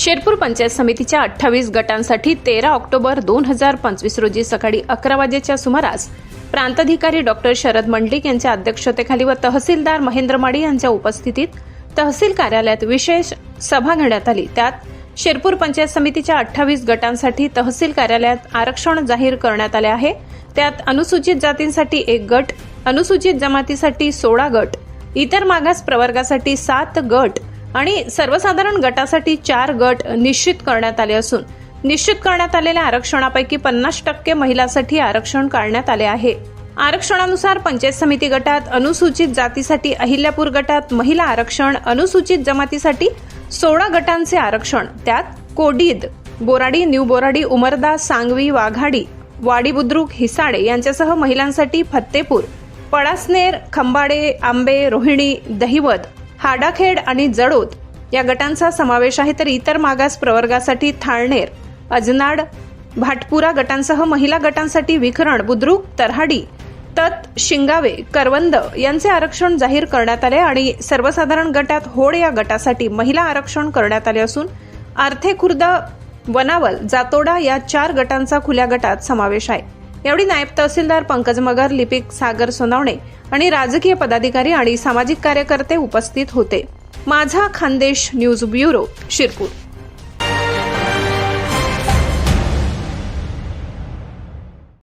शेरपूर पंचायत समितीच्या अठ्ठावीस गटांसाठी तेरा ऑक्टोबर दोन हजार पंचवीस रोजी सकाळी अकरा वाजेच्या सुमारास प्रांताधिकारी डॉक्टर शरद मंडलिक यांच्या अध्यक्षतेखाली व तहसीलदार महेंद्र माडी यांच्या उपस्थितीत तहसील कार्यालयात विशेष सभा घेण्यात आली. त्यात शेरपूर पंचायत समितीच्या अठ्ठावीस गटांसाठी तहसील कार्यालयात आरक्षण जाहीर करण्यात आले आहे. त्यात अनुसूचित जातींसाठी एक गट अनुसूचित जमातीसाठी सोळा गट इतर मागास प्रवर्गासाठी सात गट आणि सर्वसाधारण गटासाठी चार गट निश्चित करण्यात आले असून निश्चित करण्यात आलेल्या आरक्षणापैकी पन्नास टक्के महिलांसाठी आरक्षण काढण्यात आले आहे. आरक्षणानुसार पंचायत समिती गटात अनुसूचित जातीसाठी अहिल्यापूर गटात महिला आरक्षण अनुसूचित जमातीसाठी सोळा गटांचे आरक्षण त्यात कोडीद बोराडी न्यू बोराडी उमरदा सांगवी वाघाडी वाडी बुद्रुक हिसाडे यांच्यासह महिलांसाठी फत्तेपूर पळासनेर खंबाडे आंबे रोहिणी दहिवद हाडाखेड आणि जडोद या गटांचा समावेश आहे तर इतर मागास प्रवर्गासाठी थाळनेर अजनाड भाटपुरा गटांसह महिला गटांसाठी विखरण बुद्रुक तरहाडी तत शिंगावे करवंद यांचे आरक्षण जाहीर करण्यात आले आणि सर्वसाधारण गटात होड या गटासाठी महिला आरक्षण करण्यात आले असून आर्थे खुर्द वनावल जातोडा या चार गटांचा खुल्या गटात समावेश आहे. यावेळी नायब तहसीलदार पंकज मगर लिपिक सागर सोनावणे आणि राजकीय पदाधिकारी आणि सामाजिक कार्यकर्ते उपस्थित होते. माझा खानदेश न्यूज ब्युरो शिरपूर.